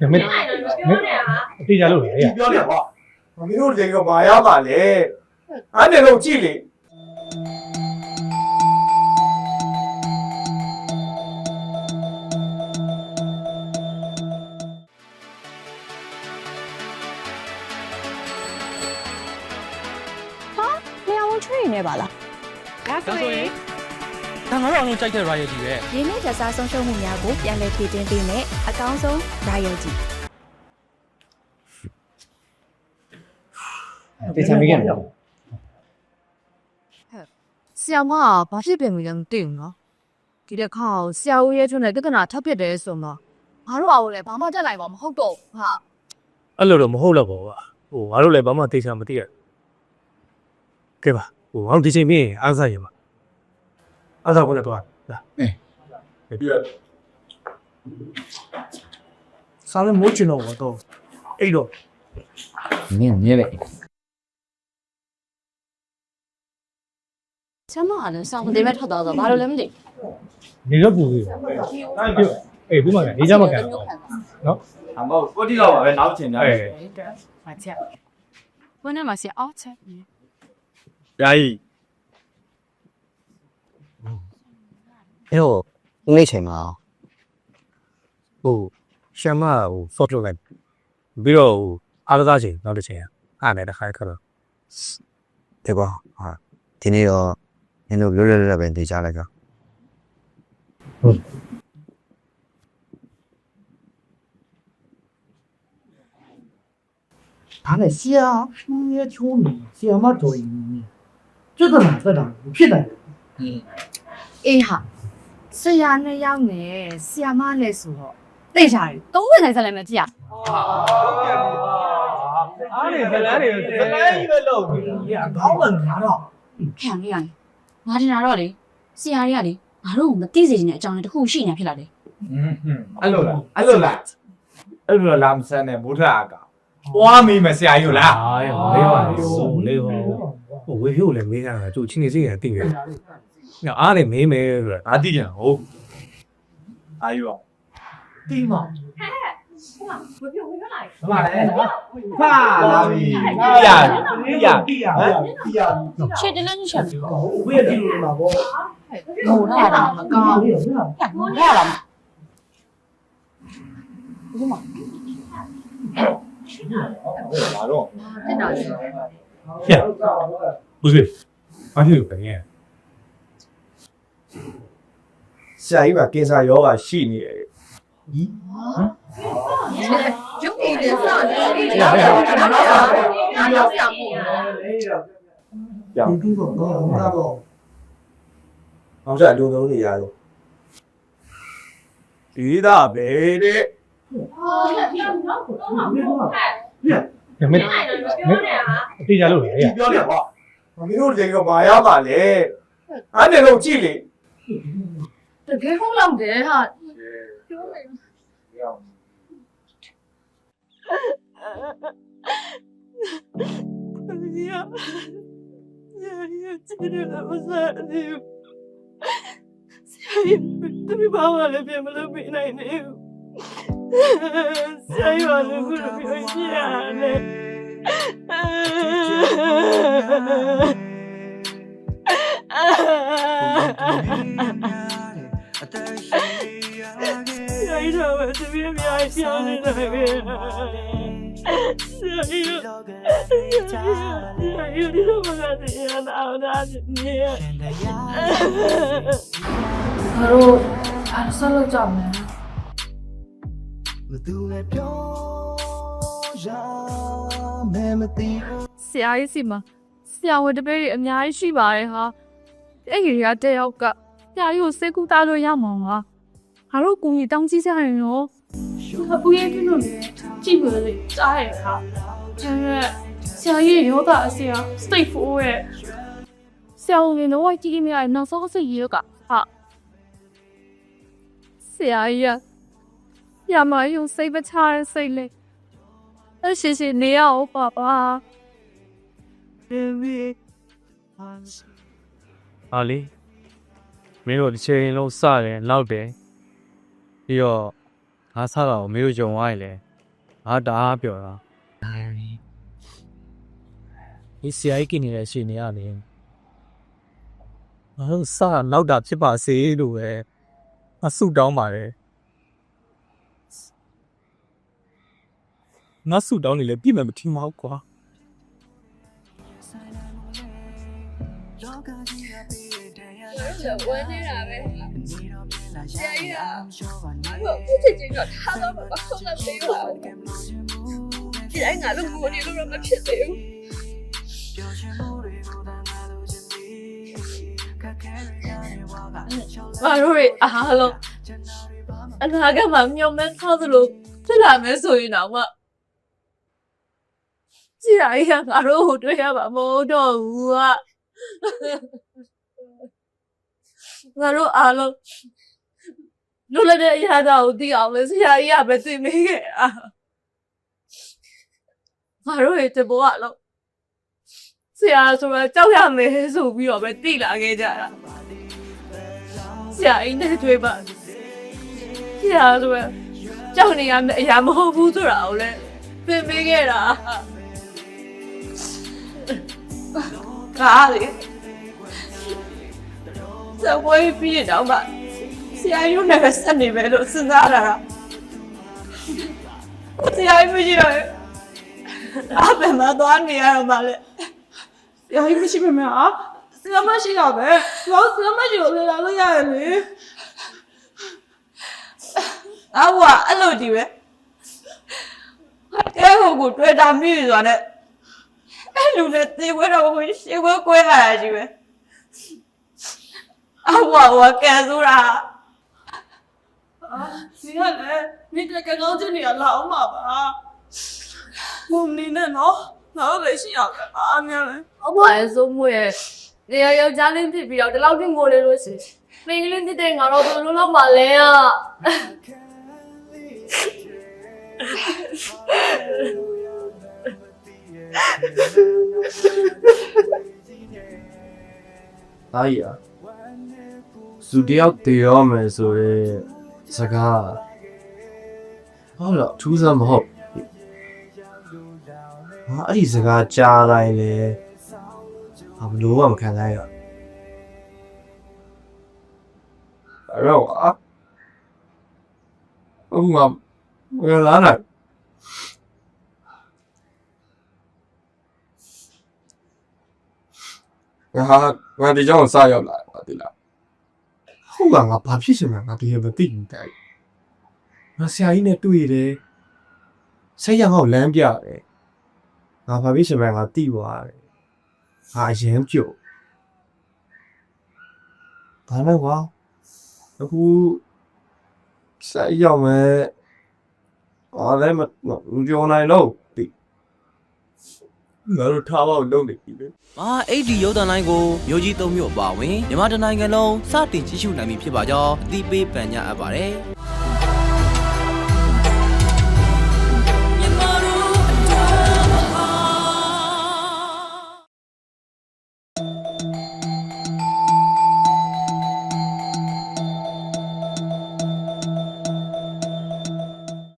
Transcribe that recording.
ညမင်းအတေးကြလို့လေဒီပြောနေပါမင်းတို့တွေကဘာရပါလဲအဲ့ဒါတော့ကြည့်လေလျှောင်းချွေနေပါလားဒါဆိုရင် ဒါငါတို့အောင်လုံးကြိုက်တဲ့ royalty ပဲရင်းနှီးကြစားဆုံးရှုံးမှုများကိုပြန်လည်ဖြည့်တင်းပေးမယ်အကောင်းဆုံး royalty တေးချမိခဲ့တယ်ဆရာမကဘာဖြစ်ပြန်ပြီလဲမသိဘူးနော်ဒီတစ်ခါဆရာဦးရဲ့ထွန်းနဲ့တက္ကနာထပ်ဖြစ်တယ်ဆိုတော့ငါတို့အောင်လည်းဘာမှတက်နိုင်ပါမဟုတ်တော့ဘူးဟာအဲ့လိုတော့မဟုတ်တော့ပါဘူးဟိုငါတို့လည်းဘာမှသိချင်မသိရကဲပါဟိုငါတို့ဒီချိန်မင်းအားစားရပါ အားစားဖို့လည်းတော့လာပြီးတော့စားလည်းမိုးချင်တော့တော့အဲ့တော့နင်းမြဲပဲဆရာမကလည်းစောင်းတဲ့ဘက်ထွက်သွားတော့ဘာလို့လဲမသိနေတော့ပူသေးတယ်အေးပြီးမှလည်းနေကြမကန်တော့နော်အမေကိုတိတော့ပါပဲနောက်ချင်တယ်အေးမချက်ဘယ်နဲ့မှဆရာအောက်ချက်ယာယီ အဲ့တော့ဦးလေးချိန်မှာ ဟိုရှမ်းမဟို short လုပ်လိုက်ပြီးတော့ဟိုအားကစားချိန်နောက်တစ်ချိန်အားနဲ့တစ်ခါခါတော့ ဒီကွာဟာဒီနေ့တော့နင်တို့လွတ်လွတ်လပ်လပ်ပဲနေကြလိုက်ကြ 他那虾兄也求你，虾嘛找你，这个哪个的？ဖြစ်တယ် အေးဟာ ဆရာနှစ်ယောက်နဲ့ဆရာမလည်းဆိုတော့သိကြတယ်သုံးဝင်ဆိုင်ဆက်လည်းမကြည့်ရအားတွေဇလန်းတွေကိုဇလန်းကြီးပဲလုပ်နေတာကောင်းမှန်လားတော့ခံလိုက်ရတယ်ငါတင်တာတော့လေဆရာတွေကလေငါတို့ကိုမသိစေချင်တဲ့အကြောင်းတစ်ခုရှိနေဖြစ်လာတယ်အဲ့လိုလားအဲ့လိုလားအဲ့လိုလားမဆန်းနဲ့မိုးထအကောင်ပွားမိမယ်ဆရာကြီးကိုလားဟာလေးပါလေးဆိုလေးပါဟိုဝေဖြိုးလည်းမေးရတာသူချင်းနေစိတ်ရတင်ရ ညအားနဲ့မေးမယ်ဆိုတော့ ငါတိကြဟုတ်အာယူအောင် 对嘛？ဘာလဲဟာလာပြီပြရပြရဟမ်ပြရ ရှေ့တင်လည်းရှေ့တယ် 我也记住了嘛，我。 ဟိုတော့တာမကောင်း 没有没有。 ဘူးရလားမ လာတော့ တက်တာလေ ဦးစေဘာဖြစ်လို့ပြန်ရ ဆရာကြီးကကင်ဆာရောဂါရှိနေတယ်ဟင်ရုပ်တည်တယ်ဆောင်းတယ်ဒါတော့ဒါတော့ဆရာမို့ပြောင်းတူတော့တော့ဟောတော့အောင်ချက်အတူဆုံးနေရတော့ဒီသားပဲတဲ့ဟုတ်ကဲ့ပြောင်းတော့တော့မှာပေါ့ဟဲ့ပြန်မင်းပြောနေတာအတိအကျလို့လေပြောနေတာပေါ့မင်းတို့တွေကမာရပါလေအဲ့ဒါလုံးကြည့်လေ တကယ်ဟုတ်လောက်တယ်ဟာပြောမယ်ရရရရချစ်ရလာမစားနေဆရာရတပိဘာဝလည်းပြမလို့ပြနိုင်နေဆရာရလည်းဘူးလို့ပြောချင်ရတယ် ကြီးတော့တမီးအများကြီးပြောနေတယ်ပဲဆရာကြီးဆရာကြီးဒီလိုမှလည်းတရားနာတာနေငါတို့အားဆက်လုပ်ကြမယ်ဆရာကြီးစီမှာဆရာဝန်တပည့်တွေအများကြီးရှိပါတယ်ဟာအဲ့ဒီကတယောက်ကဆရာကြီးကိုစိတ်ကူးသားလို့ရမှာငါ ငါတို့ကူညီတောင်းကြည့်ကြရင်နော်အပူရဲ့ပြလို့လေကြည့်ပါလေကြားရဟာကျန်တဲ့ဆရာကြီးရောတာအဆရာ state for ရဲ့ဆရာဝန်တွေတော့ကြည့်မိရနောက်ဆုံးစိတ်ရကဟာဆရာကြီးရမယုံစိတ်မချရစိတ်လေအရှိရှိနေရအောင်ပါပါဟာလေမင်းတို့ဒီချိန်လုံးစတယ်နောက်တယ် ပြီးတော့ငါစားတာကိုမေတို့ကြုံသွားရင်လေငါတအားပြောတာဒီဆရာကြီးกินနေတဲ့ရှင်နေရတယ်ငါတို့စနောက်တာဖြစ်ပါစေလို့ပဲငါဆုတောင်းပါတယ်ငါဆုတောင်းနေလေပြည့်မယ်မထင်ပါဘူးကွာဝမ်းနေတာပဲ ဆရာကြီးကဘာဖြစ်ချင်ချင်တော့ထားတော့မဟုတ်တော့သေးပါဘူးဒီတိုင်းငါတို့ကိုနေလို့တော့မဖြစ်သေးဘူးဘာလို့လဲအားလုံးအနာဂတ်မှာမျောမှန်းထားသလိုဖြစ်လာမယ်ဆိုရင်တော့မှဆရာကြီးကငါတို့ကိုတွေ့ရမှာမဟုတ်တော့ဘူးကငါတို့အားလုံး လွတ်လပ်တဲ့အရာတော်ကိုသိအောင်လဲဆရာကြီးကပဲသိမိခဲ့တာငါတို့ရဲ့တဘောကလို့ဆရာဆိုတာကြောက်ရမယ်ဆိုပြီးတော့ပဲသိလာခဲ့ကြတာဆရာအင်းနဲ့တွေ့ပါဆရာဆိုတာကြောက်နေရမယ့်အရာမဟုတ်ဘူးဆိုတာကိုလည်းသိမိခဲ့တာကားလေဇဝေးပြီးတော့မှ ဆရာကြီးတို့နဲ့ပဲဆက်နေမယ်လို့စဉ်းစားတာဆရာကြီးမရှိတော့ဘူးအဘယ်မှာသွားနေရတော့မှလဲဆရာကြီးမရှိမမဟာဆရာမရှိတော့ပဲဘာဆရာမရှိလို့လာလို့ရတယ်လေအဝအဲ့လိုဒီပဲအဲဟိုကိုတွေ့တာမိဆိုတာနဲ့အဲ့လူနဲ့သေဝဲတော့ဝင်ရှေ့ဝဲကွဲလာတာကြီးပဲအဝဝကန်ဆိုတာ ပါ။နင်ကလည်းနင်တကယ်ကောင်းချင်နေရလာအောင်ပါပါ။ငုံနေနဲ့နော်။ငါတို့လည်းရှိရမယ်ပါအများလည်း။ဟုတ်ပါရဲ့စိုးမွေရဲ့။နေရာယောက်ျားလေးဖြစ်ပြီးတော့ဒီလောက်ထိငိုနေလို့ရှိ။မင်းကလေးတစ်တဲ့ငါတော့ဘယ်လိုလုပ်မှလဲอ่ะ။အားရ။သူတယောက်တည်ရမယ်ဆိုရင် စကားဟုတ်လားထူးဆန်းမဟုတ်ဟာအဲ့ဒီစကားကြားတိုင်းလေဘာဘလို့မှမခံနိုင်ရအဲ့တော့อ่ะဟုတ်မှာဘယ်လာလိုက်ငါငါဒီကြောင်စရောက်လာပါဒီလား ဟုတ်ကငါဘာဖြစ်ရှင်လဲငါတကယ်မသိဘူးတဲ့ငါဆရာကြီးနဲ့တွေ့ရတယ်ဆက်ရငါ့ကိုလမ်းပြတယ်ငါဘာဖြစ်ရှင်လဲငါသိသွားတယ်ငါအရင်ကြုတ်ဒါမဲ့ကွာအခုဆက်ရောက်မယ်အားလည်းမမပြောနိုင်တော့ဒီ ငါတို့ထားဖို့လုပ်နေပြီလေ။မာအိတ်ဒီရုပ်သံလိုင်းကိုမျိုးကြီးသုံးမျိုးအပါဝင်မြန်မာတိုင်းနိုင်ငံလုံးစတင်ကြည့်ရှုနိုင်ပြီဖြစ်ပါကြောင်းအသိပေးပန်ကြားအပ်ပါတယ်။